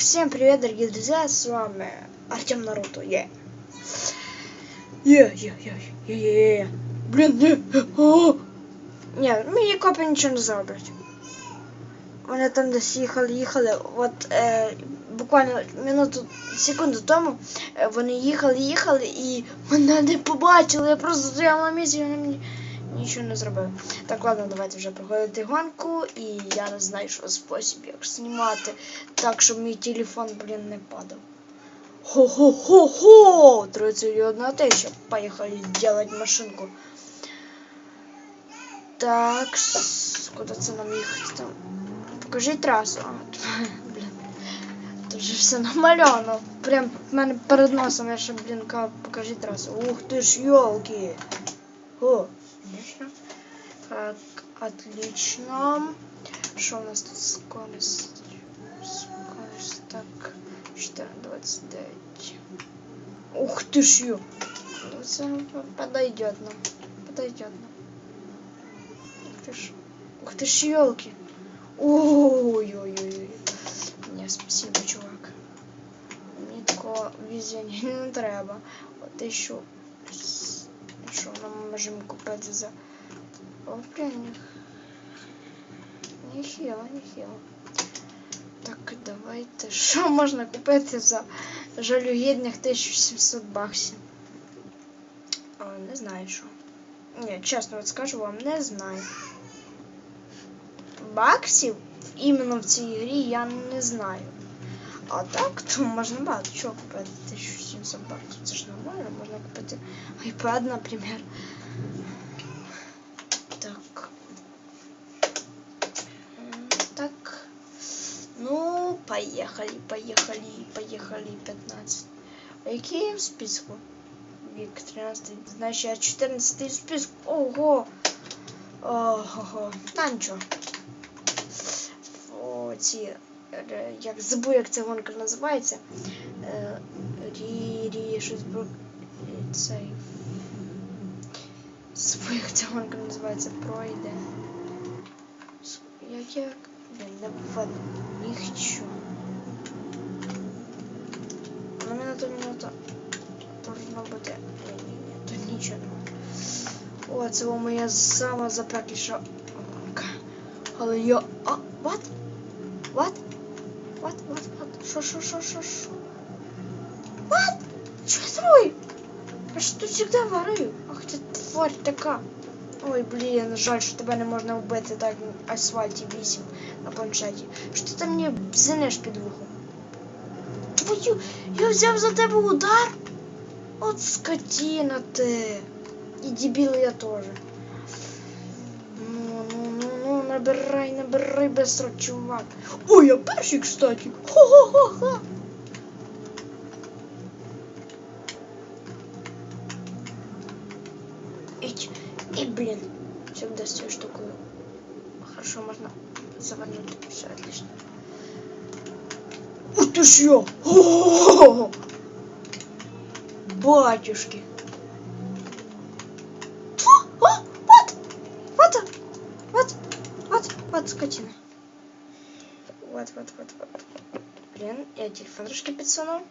Всем привет, дорогие друзья, с вами Артем Наруто, е, е, е, е, е. Блін, не, о! Ні, мені копи нічого не зроблять. Вони там десь їхали, їхали, от е, буквально минуту, секунду тому е, вони їхали, їхали і мене не побачили, я просто стояла на місці, вони мені нічого не зробили. Так, ладно, давайте вже проходити гонку, і я не знаю, що спосіб, як знімати так, щоб мій телефон, блін, не падав. Хо-хо-хо-хо! 31 тысяча. Поехали делать машинку. Так, куда це нам їхати там? Покажи трасу. А. Тут же все намальовано. Прям мене перед носом я ще, кажу, покажи трасу. Ух ти ж, йолки. О, конечно. Так, отлично. Що у нас тут скорость? Скорость, так. 429. Ух ты ж ё. Подойдет нам. Подойдет нам. Ух ты ж. Ух ты ж елки. Ой-ой-ой. Не, спасибо, чувак. Мені такого везення не треба. От і. Що нам можемо купити за. О, блін. Нехило, нехило. Так, давайте. Що можна купити за жалюгідних 1700 баксів? О, не знаю що. Ні, чесно от скажу вам, не знаю. Баксів іменно в цій грі я не знаю. А так, то можна багато чого купити. 1700 баксів. Це ж нормально, можна купити iPad, наприклад. Так. М, Так. Ну, поехали, поехали, поехали, 15. А який я в списку? Вік 13. Значить, я 14 в списку. Ого! Ого. Та нічого. О, ці, е, Як забув, як ця гонка називається. Е, Рі, рі, щось про... Цей... Забув, як ця гонка називається. Пройде. Як як? Не видно. Нічого. На минуту, минуту. Должно бути. Ні, ні, ні, тут нічого. О, це була моя сама запекліша гонка. Але я... А, what? What? What, what, what? Що, що, що, що, що? What? Що я зробив? Я ж тут завжди варив. Ах ти тварь така. Ой, блін, жаль, що тебе не можна вбити так на асфальті 8 на планшеті. Що ти там мені бзинеш вухом? Твою, я взяв за тебе удар? От скотина ти. І дебіл я теж. Набирай, набирай быстро, чувак. Ой, я перший, кстати. Хо-хо-хо-хо. Ить. И, блин, всегда с той штукой. Хорошо, можно завернуть. Все отлично. Ух ты ж я! Батюшки! О, о, вот! Вот! Вот! Вот! Вот, скотина. Вот, вот, вот, вот. Блин, я телефон трошки підсунув.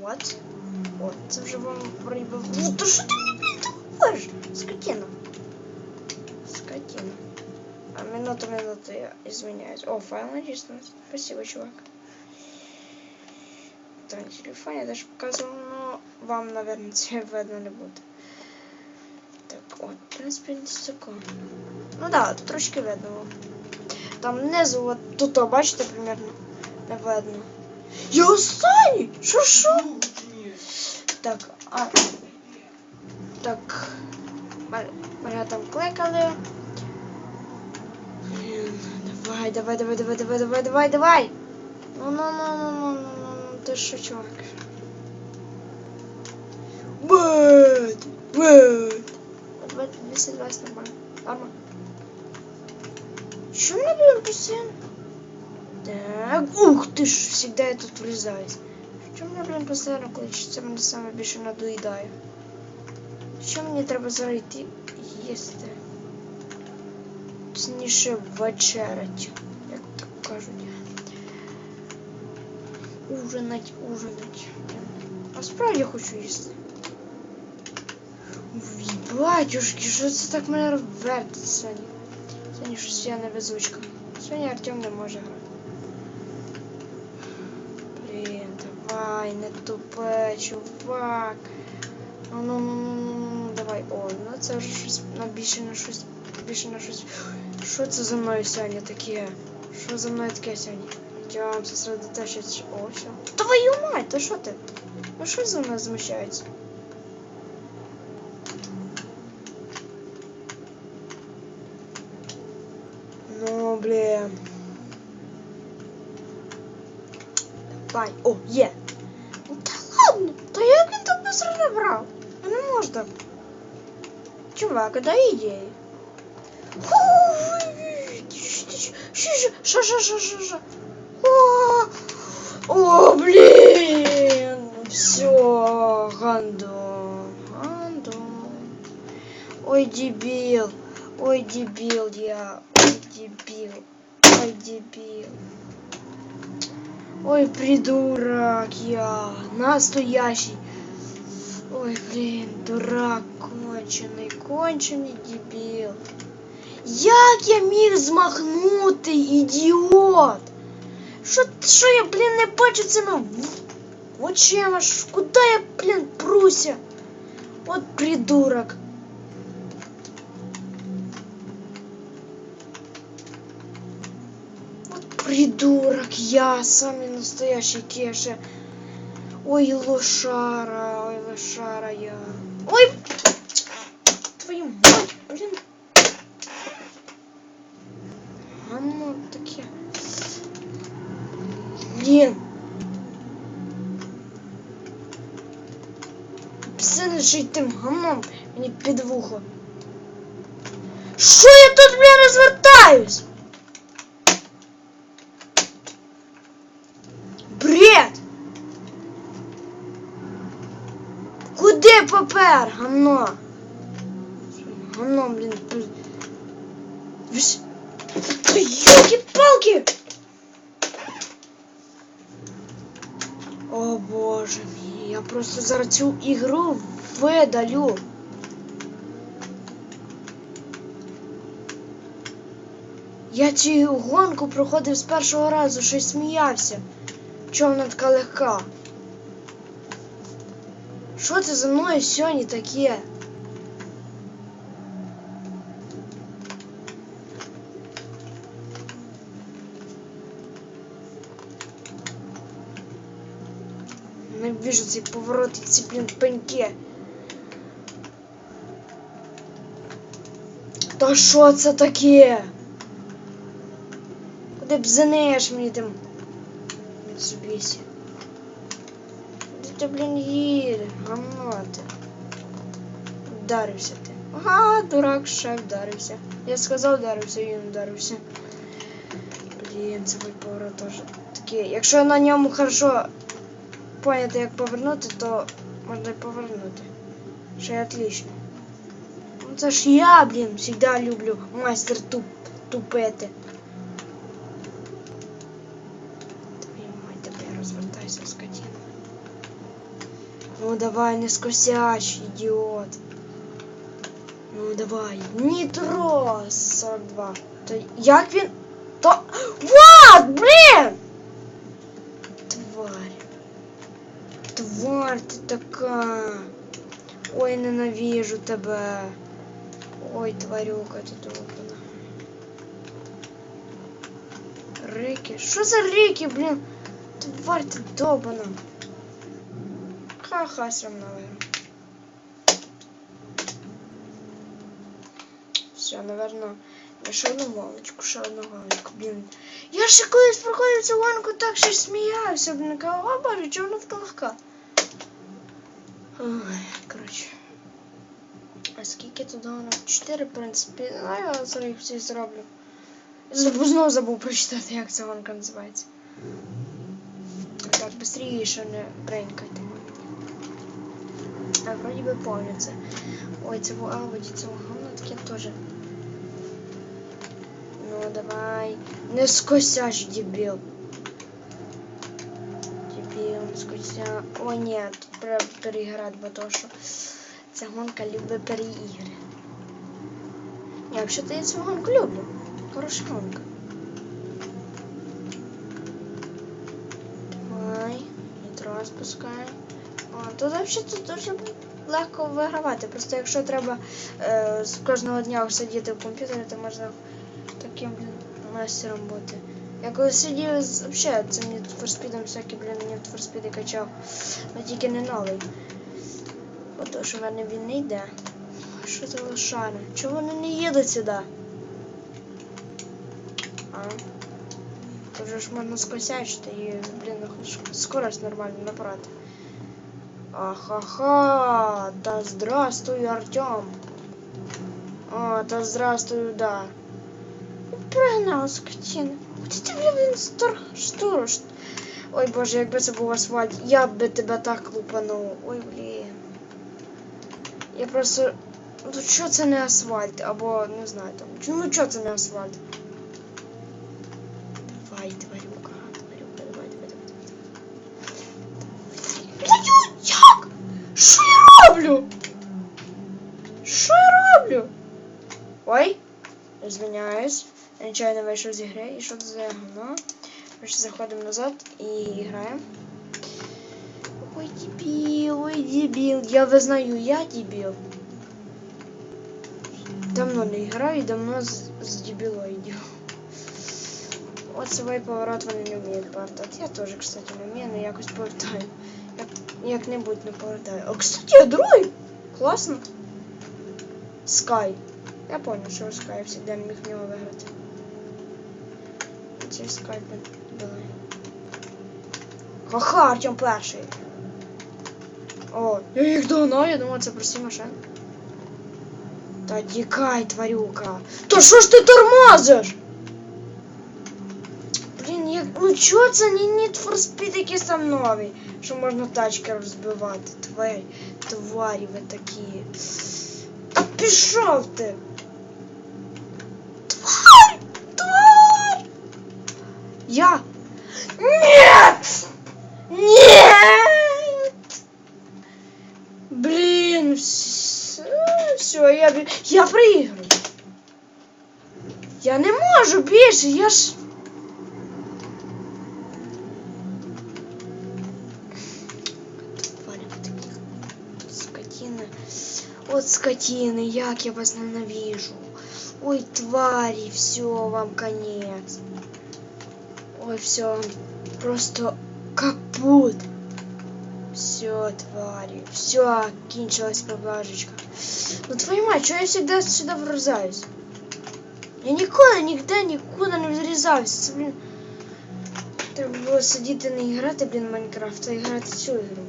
Вот. Вот, це вже вам прибив. Ну, то що ти мені, блін, також? Скотина. Скотина. А минуту, минуту, я извиняюсь. О, файл начислился. Спасибо, чувак. Так, на телефоне я даже показывал, но вам, наверное, це видно не буде. В принципі. Ну да, трошки видно. Там внизу, от тут, о, бачите, примерно, не видно. Я останній! Що, що? Так, а... Так. Мене- там кликали. Давай, давай, давай, давай, давай, давай, давай, давай. Ну, ну, ну, ну, ну, ну, ну, ну, ти що, чувак? Бет! Бет! Бет, 220 нормально. Нормально. Чё мне, блин, постоянно? Так, ух ты ж, всегда я тут врезаюсь. Чому мене, блін, постійно кличеться, мене саме більше надоїдає. Що мені треба зараз йти їсти? Точніше вечерять, як так кажуть. ужинать, ужинать. А справді хочу їсти. Батюшки, що це так мене вертить сьогодні? Сьогодні щось я невезучка. Сьогодні Артем не може грати. Блін, давай, не тупе, чувак. Ну, ну, ну, ну, ну, ну, давай. О, ну це вже щось на більше на щось. Більше на щось. Що це за мною сьогодні таке? Що за мною таке сьогодні? Артем, сосредоточиться. О, все. Твою мать, то що ти? Ну що за мною змущається? Ну, блін. Давай. О, є. Ну, Та ладно, та як він так быстро набрав? Ну не можна. так. Чувак, а дай ідеї. Що, що, що, що, що? О, О, блін. Все, гандон, гандон. Ой, дебил. Ой, дебил я. Ой, дебил. Ой, дебил. Ой, придурок я. Настоящий. Ой, блин, дурак кончений, кончений дебіл. Як я міг змахнути, ідіот? Що, що я, блін, не бачу цими в- очима? Ш- Куди я, блін, пруся? От придурок. Придурок, я самый настоящий Кеша. Ой, лошара, ой, лошара я. Ой, твою мать, блин. А ну таке. Блін. Псиниший тим гамном мені під вухо. Що я тут, блін, розвертаюсь? Попер, гамно? Гамно, блін. Та Ёлки-палки! О боже мій, я просто зараз цю ігру видалю. Я цю гонку проходив з першого разу, щось сміявся. Чому вона така легка? Що це за мною сьогодні таке? Вижу ці повороти, ці, блін, пеньки. Та що це таке? Куди б занеш мені там? Mitsubishi. Ти, блін, їде? Гамно. Вдарився ти. Ага, дурак, ще вдарився. Я сказав вдарився, він вдарився. Блін, це поворот теж такий. Якщо на ньому хорошо поняти, як повернути, то можна й повернути. Ще й отлично. Ну це ж я, блін, завжди люблю майстер туп, тупити. Ну давай, не скосяч, ідіот. Ну давай. Нітро 42. То як він. То. Вот, блін! Тварь. Тварь ти така. Ой, ненавижу тебе. Ой, тварюка ти довбана. Рики. Що за рики, блін? Тварь ти довбана. Ха-ха, срамна наверное. Все, наверное, ще одну гоночку, ще одну блін. Я ще колись проходив цю гонку, так ще сміявся, блін, казав, о боже, чого вона така легка? Ой, коротше. А скільки тут гонок? Чотири, в принципі, ну я зараз їх всі зроблю. Забув, знову забув прочитати, як ця гонка називається. Так, быстріше не бренькайте. А вроді би помню це. Ой, Аводі, це говно таке теж. Ну давай. Не скосяч, дебіл. Скучно. О, ні, тут треба переіграти, бо то, що ця гонка любить переігри. Я взагалі-то я цю гонку люблю. Хороша гонка. Давай, нітро спускай. Тут взагалі дуже легко вигравати. Просто якщо треба е, з кожного дня сидіти в комп'ютері, то можна таким мастером бути. Я коли сидів взагалі цим Speed, всякі, блін, for качав, але тільки не новий. Бо що в мене він не йде. Що це лошари? Чого вони не їдуть сюди? А? Тут ж можна скосячити і, блін, скорость нормально набрати. Ахаха, да здравствуй, Артем. О, да здравствуй, да. Пригнав скотина. Куди ти, блін, стор... шторож? Ой, боже, якби це був асфальт, я би тебе так лупанув. Ой, блін. Я просто. Ну що це не асфальт? Або не знаю там. Ну що це не асфальт? Давай, тварюка, тварюка, давай, давай, давай. Блядь, як? Що я роблю? Що я роблю? Ой, звиняюсь. Я вийшов з ігри. І що це за говно? Короче, заходимо назад і граємо. Ой, дебіл, ой, дебіл. Я визнаю, я дебіл. Давно не граю і давно з, з дебілоїдів. От свій поворот вони не вміють повертати. Я теж, кстати, не вмію, але якось повертаю. Як, як-небудь не повертаю. О, кстати, я другий! Класно. Скай. Я понял, що Скай всегда не міг в нього виграти. Ці Скай були. Ха-ха, Артем перший. О, я їх догнав, я думав, це прості машини. Та тікай, тварюка. Та що ж ти тормозиш? Блін, як... ну чого це не Need for Speed якийсь там новий, що можна тачки розбивати. Тварі, тварі ви такі. Та пішов ти. Я... Нет! Нет! Блин, все, я, бі- я проиграю. Я не можу більше, я ж... Тварі ви такі. Скотіни. От скотіни, як я вас ненавижу. Ой, твари, все, вам конец. Ой, все, просто капут. Все, твари, все, кончилась поблажечка. Ну твою мать, что я всегда сюда врезаюсь? Я ніколи, ніде, нікуди не врізався. Це, блін. Треба було сидіти не грати, блін, в Майнкрафт, а грати цю ігру.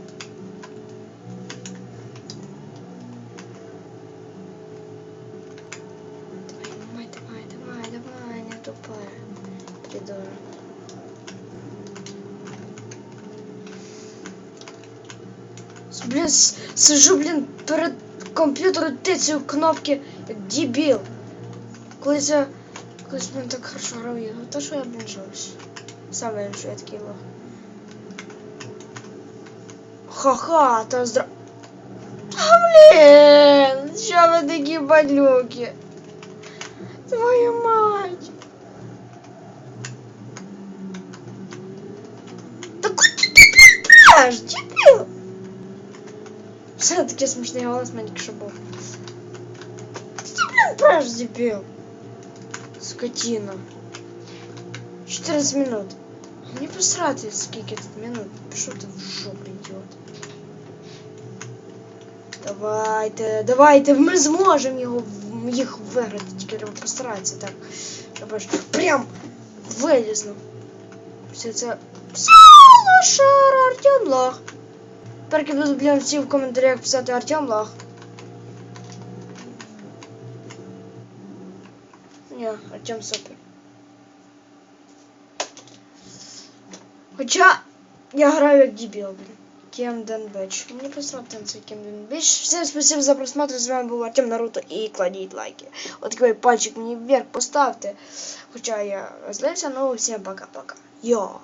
сижу, блін, перед комп'ютером тицю кнопки, як дебіл. Колись я, колись блін, так хорошо грав в ігру. Та що я, блін, жалуюсь. Сам винен, що я такий лох. Ха-ха, та здра... А, блін, що ви такі балюки? Твою мать. Та куди ти преш, дебіл? Все-таки смішний голос мені якщо був. Ти, блін, преш, дебіл. Скотина. 14 минут. Мені посрати, скільки тут минут. Пішов ти в жопу, ідіот. Давайте, давайте, ми зможемо його їх виграти, тільки треба постаратися так. Щоб аж прям вилізно. Все це. Все, лошара, Артем Лох. Блін, всі в коментарях писати Артем Лох. Ні, Артем супер. Хоча я граю як дебіл, блін. Кем Денбеч. Мені посрати на цей Кем Денбеч. Всем спасибо за просмотр. З вами був Артем Наруто і кладіть лайки. От такий пальчик мені вверх поставте. Хоча я злився, ну всім пока-пока. Йо!